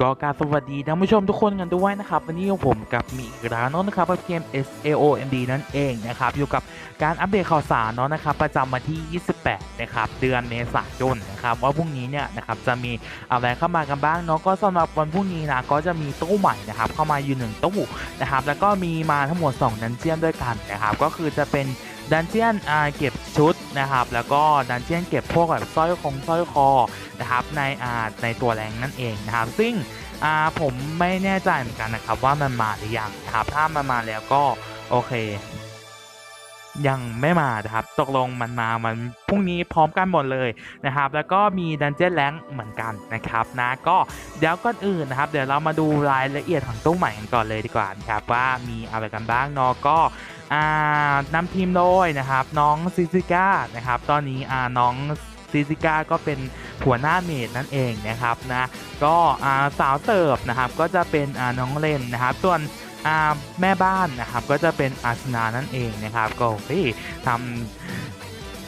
ก็การสวัสดีท่านผู้ชมทุกคนกันด้วยนะครับ วันนี้ผมกับมีร้านนาะนะครับเกม SAOMD นั่นเองนะครับ อยู่กับการอัปเดตข่าวสารเนาะนะครับ ประจำวันที่ 28 นะครับ เดือนเมษายนนะครับ ว่าพรุ่งนี้เนี่ยนะครับจะมีอะไรเข้ามากันบ้างเนาะก็สำหรับวันพรุ่งนี้นะก็จะมีตู้ใหม่นะครับเข้ามาอยู่หนึ่งตู้นะครับ แล้วก็มีมาทั้งหมด2ดันเจียนด้วยกันนะครับ ก็คือจะเป็น ดันเจียนเก็บชุดนะครับแล้วก็ดันเจียนเก็บพวกแบบสร้อยคงสร้อยคอนะครับในอาในตัวแรงนั่นเองนะครับ ซึ่งผมไม่แน่ใจเหมือนกันนะครับว่ามันมาหรือยังนะครับถ้ามันมาแล้วก็โอเค ยังไม่มานะครับตกลงมันมามันพรุ่งนี้พร้อมกันหมดเลยนะครับ แล้วก็มีดันเจี้ยนแรงเหมือนกันนะครับนะก็เดี๋ยวก่อนอื่นนะครับ เดี๋ยวเรามาดูรายละเอียดของตู้ใหม่กันก่อนเลยดีกว่าครับว่ามีอะไรกันบ้างเนาะก็ นำทีมโดยนะครับน้องซิซิก้านะครับตอนนี้น้องซิซิก้าก็เป็นหัวหน้าเมดนั่นเองนะครับนะก็สาวเสิร์ฟนะครับก็จะเป็นน้องเลนนะครับส่วนอ่าแม่บ้านนะครับก็จะเป็นอาสนานั่นเองนะครับก็ทำ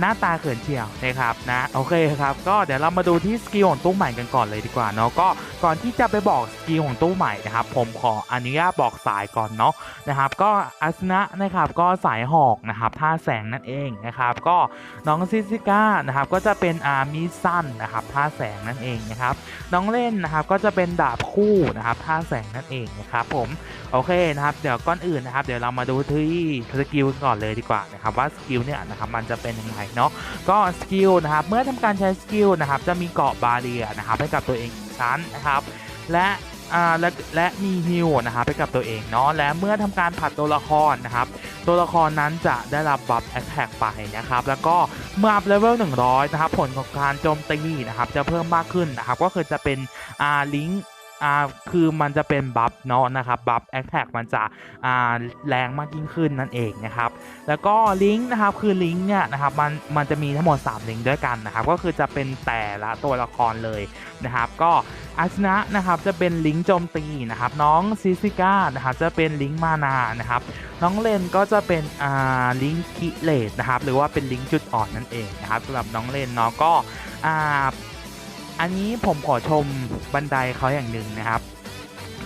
หน้าตาเขินเชียวนะครับนะโอเคครับก็เดี๋ยวเรามาดูที่สกิลของตู้ใหม่กันก่อนเลยดีกว่าเนาะก็ก่อนที่จะไปบอกสกิลของตู้ใหม่นะครับผมขออนุญาตบอกสายก่อนเนาะนะครับก็อาสนะนะครับก็สายหอกนะครับท่าแสงนั่นเองนะครับก็น้องซิซิก้านะครับก็จะเป็นอามิสั้นนะครับท่าแสงนั่นเองนะครับน้องเล่นนะครับก็จะเป็นดาบคู่นะครับท่าแสงนั่นเองนะครับผมโอเคนะครับเดี๋ยวก่อนอื่นนะครับเดี๋ยวเรามาดูที่สกิลก่อนเลยดีกว่านะครับว่าสกิลเนี่ยนะครับมันจะเป็นยังไงเนาะก็สกิลนะครับเมื่อทำการใช้สกิลนะครับจะมีเกาะบาเรียนะครับให้กับตัวเองชั้นนะครับ และอ่าและและมีฮิวนะครับให้กับตัวเองเนาะและเมื่อทำการผัดตัวละครนะครับ ตัวละครนั้นจะได้รับบัฟแอ t แทกไปนะครับ แล้วก็เมื่ออัพเลเวล100 นะครับ ผลของการโจมตีนะครับ จะเพิ่มมากขึ้นนะครับ ก็คือจะเป็นอ่าลิงก์ อ่าคือมันจะเป็นบัฟเนาะนะครับบัฟแอ t แท็กมันจะอ่าแรงมากยิ่งขึ้นนั่นเองนะครับแล้วก็ลิงก์นะครับคือลิงก์เนี่ยนะครับมันมันจะมีทั้งหมด3ลิงก์ด้วยกันนะครับก็คือจะเป็นแต่ละตัวละครเลยนะครับก็อาชนะนะครับจะเป็นลิงก์โจมตีนะครับน้องซิซิก้านะครับจะเป็นลิงก์มานานะครับน้องเลนก็จะเป็นอ่าลิงก์กิเลสนะครับหรือว่าเป็นลิงก์จุดอ่อนนั่นเองนะครับสำหรับน้องเลนเนาะก็อ่า อันนี้ผมขอชมบันไดเขาอย่างหนึ่งนะครับ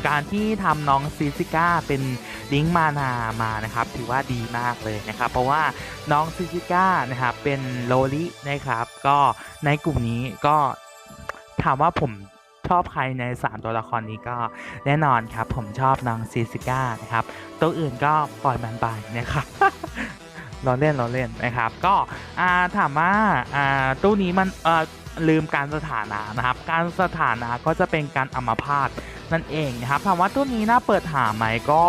การที่ทำน้องซิซิก้าเป็นลิงมานามานะครับ ถือว่าดีมากเลยนะครับ เพราะว่าน้องซิซิก้านะครับเป็นโลลินะครับ ก็ในกลุ่มนี้ก็ถามว่าผมชอบใครใน 3 ตัวละครนี้ก็แน่นอนครับ ผมชอบน้องซิซิก้านะครับ ตัวอื่นก็ปล่อยมันไปนะครับเราเล่นเราเล่นนะครับ ก็ถามว่าตู้นี้มันเออ ลืมการสถานะนะครับ การสถานะก็จะเป็นการอัมพาตนั่นเองนะครับถามว่าตู้นี้น่าเปิดหาไหมก็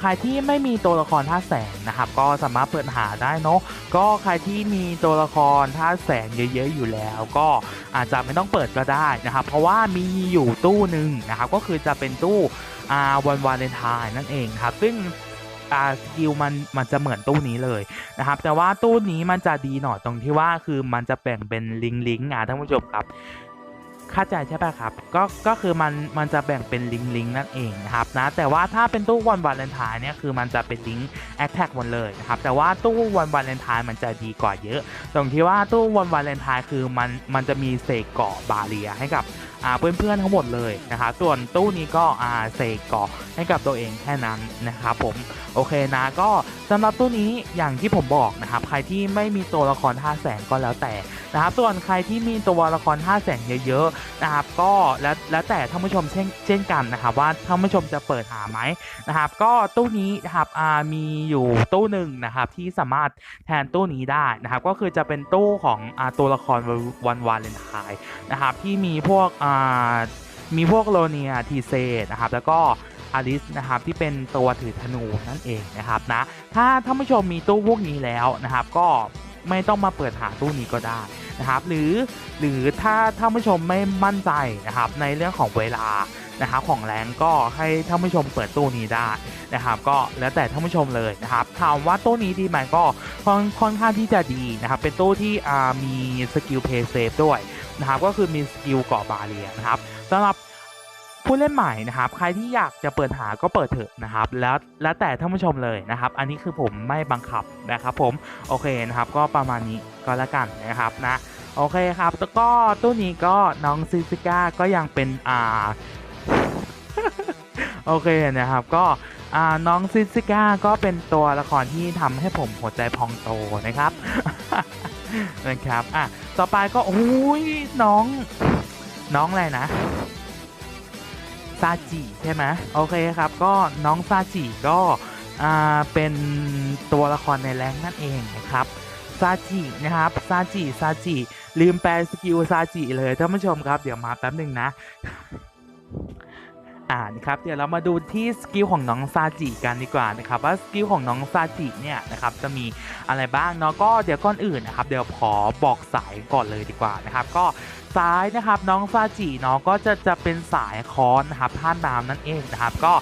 ใครที่ไม่มีตัวละครท่าแสงนะครับ ก็สามารถเปิดหาได้เนาะก็ใครที่มีตัวละครท่าแสงเยอะๆอยู่แล้ว ก็อาจจะไม่ต้องเปิดก็ได้นะครับ เพราะว่ามีอยู่ตู้หนึ่งนะครับก็คือจะเป็นตู้วันวาเลนไทน์นั่นเองครับ ซึ่ง อ่าสกิลมันมันจะเหมือนตู้นี้เลยนะครับ แต่ว่าตู้นี้มันจะดีหน่อยตรงที่ว่าคือมันจะแบ่งเป็นลิงลิงอะท่านผู้ชมครับเข้าใจใช่ป่ะครับ ก็ ก็คือมัน มันจะแบ่งเป็นลิงลิงนั่นเองนะครับนะ แต่ว่าถ้าเป็นตู้วันวาเลนไทน์เนี่ยคือมันจะเป็นลิงแอคแท็กหมดเลยนะครับ แต่ว่าตู้วันวาเลนไทน์มันจะดีกว่าเยอะ ตรงที่ว่าตู้วันวาเลนไทน์คือมัน มันจะมีเศษเกาะบาเรียให้กับ เพื่อนๆทั้งหมดเลยนะครับส่วนตู้นี้ก็อ่าเศษเกาะให้กับตัวเองแค่นั้นนะครับผมโอเคนะก็สำหรับตู้นี้อย่างที่ผมบอกนะครับใครที่ไม่มีตัวละครท่าแสงก็แล้วแต่นะครับส่วนใครที่มีตัวละครท่าแสงเยอะๆนะครับก็แล้วแล้วแต่ท่านผู้ชมเช่นเช่นกันนะครับว่าท่านผู้ชมจะเปิดหาไหมนะครับก็ตู้นี้นะครับอ่ามีอยู่ตู้หนึ่งนะครับที่สามารถแทนตู้นี้ได้นะครับก็คือจะเป็นตู้ของอ่าตัวละครวันวาเลนไทน์นะครับที่มีพวกอ่ามีพวกโลเนียทีเซนะครับแล้วก็อลิสนะครับที่เป็นตัวถือธนูนั่นเองนะครับนะถ้าท่านผู้ชมมีตู้พวกนี้แล้วนะครับก็ไม่ต้องมาเปิดหาตู้นี้ก็ได้นะครับหรือหรือถ้าท่านผู้ชมไม่มั่นใจนะครับในเรื่องของเวลานะครับของแรงก็ให้ท่านผู้ชมเปิดตู้นี้ได้นะครับก็แล้วแต่ท่านผู้ชมเลยนะครับถามว่าตู้นี้ดีไหมก็ค่อนค่อนข้างที่จะดีนะครับเป็นตู้ที่มีสกิลเพย์เซฟด้วย นะครับก็คือมีสกิลเกาะบาเรียนะครับสำหรับผู้เล่นใหม่นะครับ ใครที่อยากจะเปิดหาก็เปิดเถอะนะครับ แล้วแล้วแต่ท่านผู้ชมเลยนะครับ อันนี้คือผมไม่บังคับนะครับผมโอเคนะครับ ก็ประมาณนี้ก็แล้วกันนะครับนะโอเคครับแล้วก็ตู้นี้ก็น้องซิซิก้าก็ยังเป็นอ่าโอเคนะครับก็อ่าน้องซิซิก้าก็เป็นตัวละครที่ทำให้ผมหัวใจพองโตนะครับ นะครับอะต่อไปก็โอ้ยน้อง น้องอะไรนะซาจิใช่ไหมโอเคครับ ก็น้องซาจิก็อ่าเป็นตัวละครในแรงนั่นเองนะครับซาจินะครับซาจิซาจิลืมแปลสกิลซาจิเลยท่านผู้ชมครับ เดี๋ยวมาแป๊บหนึ่งนะ อ่านครับเดี๋ยวเรามาดูที่สกิลของน้องซาจิกันดีกว่านะครับว่าสกิลของน้องซาจิเนี่ยนะครับจะมีอะไรบ้างเนาะก็เดี๋ยวก่อนอื่นนะครับเดี๋ยวขอบอกสายก่อนเลยดีกว่านะครับก็ซ้ายนะครับน้องซาจิเนาะก็จะจะเป็นสายคอนนะครับท่าน้ำนั่นเองนะครับก็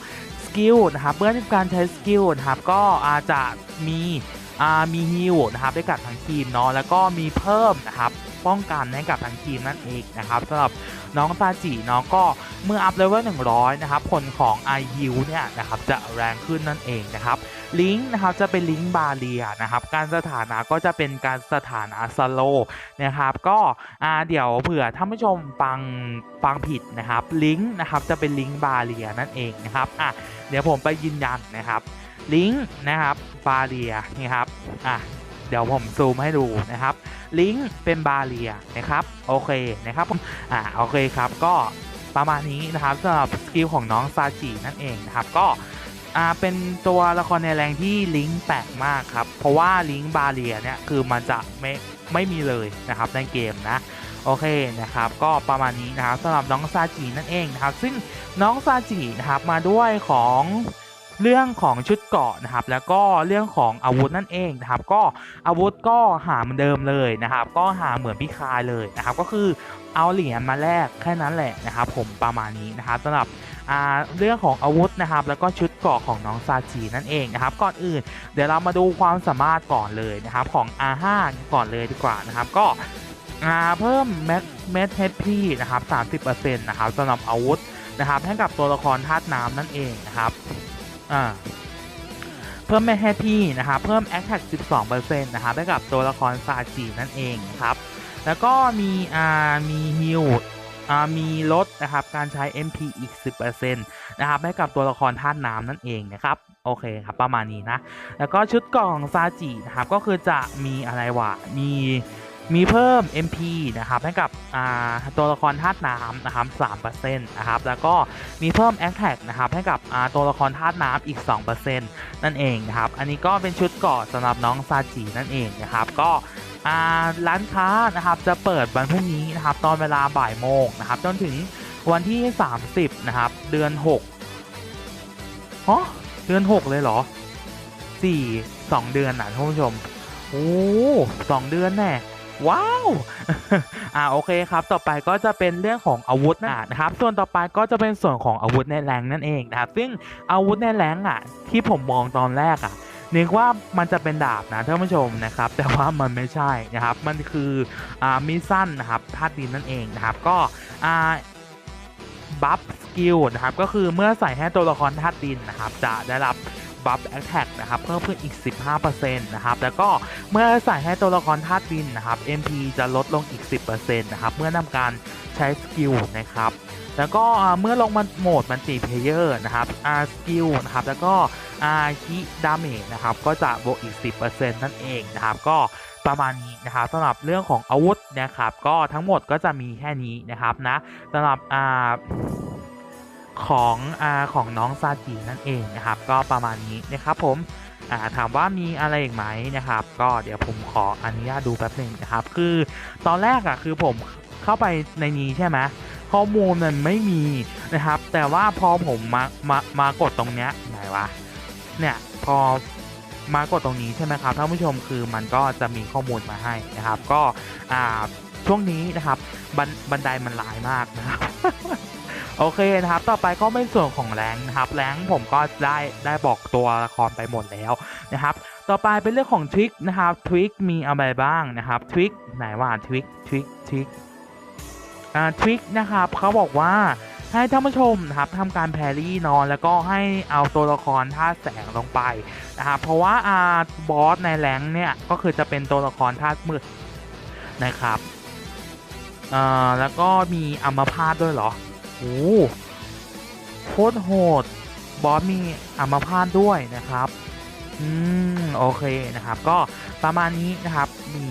สกิลนะครับเมื่อทำการใช้สกิลนะครับก็อาจจะมีมีฮิลนะครับได้กับทั้งทีมเนาะแล้วก็มีเพิ่มนะครับป้องกันให้กับทั้งทีมนั่นเองนะครับสำหรับ น้องซาจิเนาะก็เมื่ออัพเลเวล100 นะครับ ผลของ i u เนี่ยนะครับจะแรงขึ้นนั่นเองนะครับลิงก์นะครับจะเป็นลิงก์บาเรียนะครับการสถานะก็จะเป็นการสถานะสโลนะครับก็อ่าเดี๋ยวเผื่อท่านผู้ชมฟังฟังผิดนะครับลิงก์นะครับจะเป็นลิงก์บาเรียนั่นเองนะครับอะเดี๋ยวผมไปยืนยันนะครับลิงก์นะครับบาเรียนี่ครับอะ เดี๋ยวผมซูมให้ดูนะครับลิงก์เป็นบาเรียนะครับโอเคนะครับอ่าโอเคครับก็ประมาณนี้นะครับสำหรับสกิลของน้องซาจินั่นเองนะครับก็อ่าเป็นตัวละครในแรงที่ลิงก์แปลกมากครับเพราะว่าลิงก์บาเรียเนี่ยคือมันจะไม่ไม่มีเลยนะครับในเกมนะโอเคนะครับก็ประมาณนี้นะครับสำหรับน้องซาจินั่นเองนะครับซึ่งน้องซาจินะครับมาด้วยของ เรื่องของชุดเกาะนะครับ แล้วก็เรื่องของอาวุธนั่นเองนะครับ ก็อาวุธก็หาเหมือนเดิมเลยนะครับ ก็หาเหมือนพี่คายเลยนะครับ ก็คือเอาเหรียญมาแลกแค่นั้นแหละนะครับ ผมประมาณนี้นะครับสำหรับเรื่องของอาวุธนะครับ แล้วก็ชุดเกราะของน้องซาจินั่นเองนะครับ ก่อนอื่น เดี๋ยวเรามาดูความสามารถก่อนเลยนะครับ ของ R5 ก่อนเลยดีกว่านะครับ ก็เพิ่มแม็กเมทเฮดพีนะครับ 30%นะครับสำหรับอาวุธนะครับให้กับตัวละครธาตุน้ำนั่นเองนะครับ อ่าเพิ่มแม่แฮปปี้นะครับเพิ่ม a t t a c k 12%นะครับให้กับตัวละครซาจินั่นเองครับ แล้วก็มีอ่ามีฮิลอ่ามีลดนะครับการใช้ MP อีก 10%นะครับให้กับตัวละครธาตุน้ำนั่นเองนะครับโอเคครับประมาณนี้นะ แล้วก็ชุดกล่องซาจินะครับก็คือจะมีอะไรวะมี มีเพิ่ม MP นะครับให้กับตัวละครธาตุน้ำนะครับ3%นะครับแล้วก็มีเพิ่ม a t t a c k นะครับให้กับตัวละครธาตุน้ำอีก 2%นั่นเองนะครับอันนี้ก็เป็นชุดเกาะสำหรับน้องซาจินั่นเองนะครับก็ร้านค้านะครับจะเปิดวันพรุ่งนี้นะครับตอนเวลาบ่ายโมงนะครับจนถึงวันที่ 30นะครับเดือน6ฮะเดือน 6 เลยเหรอ 4 2 เดือนนะท่านผู้ชมโอ้สองเดือนแน่ ว้าวอ่าโอเคครับต่อไปก็จะเป็นเรื่องของอาวุธนะครับ ส่วนต่อไปก็จะเป็นส่วนของอาวุธในแรงนั่นเองนะครับซึ่งอาวุธในแรงอะ ที่ผมมองตอนแรกอะนึกว่ามันจะเป็นดาบนะท่านผู้ชมนะครับ แต่ว่ามันไม่ใช่นะครับ มันคืออ่ามีสั้นนะครับธาตุดินนั่นเองนะครับ ก็อ่าบัฟสกิลนะครับก็คือเมื่อใส่ให้ตัวละครธาตุดินนะครับ จะได้รับ บัฟแอคแท็กนะครับเพิ่มขึ้นอีก 15%นะครับแล้วก็เมื่อใส่ให้ตัวละครธาตุดินนะครับ MP จะลดลงอีก 10%นะครับเมื่อนำการใช้สกิลนะครับแล้วก็เมื่อลงมาโหมดมันติเพเยอร์นะครับอาสกิลนะครับแล้วก็อาคิดาเมจนะครับก็จะบวกอีก 10%นั่นเองนะครับก็ประมาณนี้นะครับสำหรับเรื่องของอาวุธนะครับ ก็ทั้งหมดก็จะมีแค่นี้นะครับนะสำหรับอ่า ของอาของน้องซาจินั่นเองนะครับ ก็ประมาณนี้นะครับผมาถามว่ามีอะไรอีกไหมนะครับ ก็เดี๋ยวผมขออนุญาตดูแป๊บหนึ่งนะครับ คือตอนแรกอะคือผมเข้าไปในนี้ใช่ไหมข้อมูลมันไม่มีนะครับ แต่ว่าพอผมมามามากดตรงเนี้ยไหนวะเนี่ยพอมากดตรงนี้ใช่ไหมครับท่านผู้ชมคือมันก็จะมีข้อมูลมาให้นะครับ ก็อ่าช่วงนี้นะครับบันบันไดมันหลายมากนะครับ โอเคนะครับต่อไปก็เป็นส่วนของแรงนะครับแรงผมก็ได้ได้บอกตัวละครไปหมดแล้วนะครับต่อไปเป็นเรื่องของทริคนะครับทริคมีอะไรบ้างนะครับทริคไหนว่าทริคทริคทริคอ่าทริคนะครับเขาบอกว่าให้ท่านผู้ชมนะครับทำการแพรรี่นอนแล้วก็ให้เอาตัวละครท่าแสงลงไปนะครับเพราะว่าอาบอสในแรงเนี่ยก็คือจะเป็นตัวละครธามืดนะครับอ่าแล้วก็มีอัมพาตด้วยเหรอ โอ้โคตรโหด บอสมีอัมพาตด้วยนะครับ อืม โอเคนะครับ ก็ประมาณนี้นะครับ มี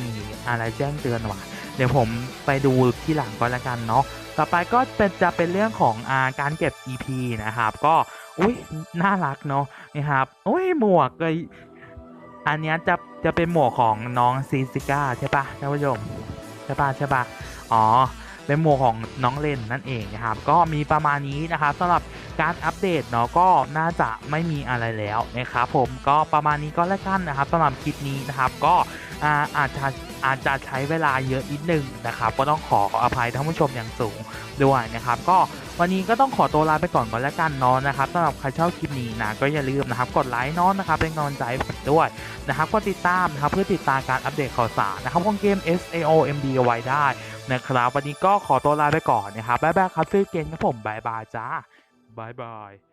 อะไรแจ้งเตือนว่ะเดี๋ยวผมไปดูที่หลังก็แล้วกันเนาะ ต่อไปก็เป็นจะเป็นเรื่องของอาการเก็บ EP นะครับ ก็ อุ้ยน่ารักเนาะนะครับ อุ้ยหมวกเลยอันนี้จะจะเป็นหมวกของน้องซีซิก้าใช่ปะท่านผู้ชม ใช่ปะใช่ปะอ๋อ เป็นหมวกของน้องเลนนั่นเองนะครับก็มีประมาณนี้นะครับสำหรับการอัปเดตเนาะก็น่าจะไม่มีอะไรแล้วนะครับผมก็ประมาณนี้ก็แล้วกันนะครับสำหรับคลิปนี้นะครับก็อาอาจจะอาจจะใช้เวลาเยอะนิดนึงนะครับก็ต้องขออภัยท่านผู้ชมอย่างสูงด้วยนะครับก็ วันนี้ก็ต้องขอตัวลาไปก่อนก่อนแล้วกันเนาะนะครับสำหรับใครชอบคลิปนี้นะก็อย่าลืมนะครับกดไลค์เนาะนะครับเป็นกำลังใจผมด้วยนะครับก็ติดตามนะครับเพื่อติดตามการอัปเดตข่าวสารนะครับของเกม SAOMD ไว้ได้นะครับวันนี้ก็ขอตัวลาไปก่อนนะครับบ๊ายบายครับซื้อเกนครับผมบ๊ายบายจ้าบ๊ายบาย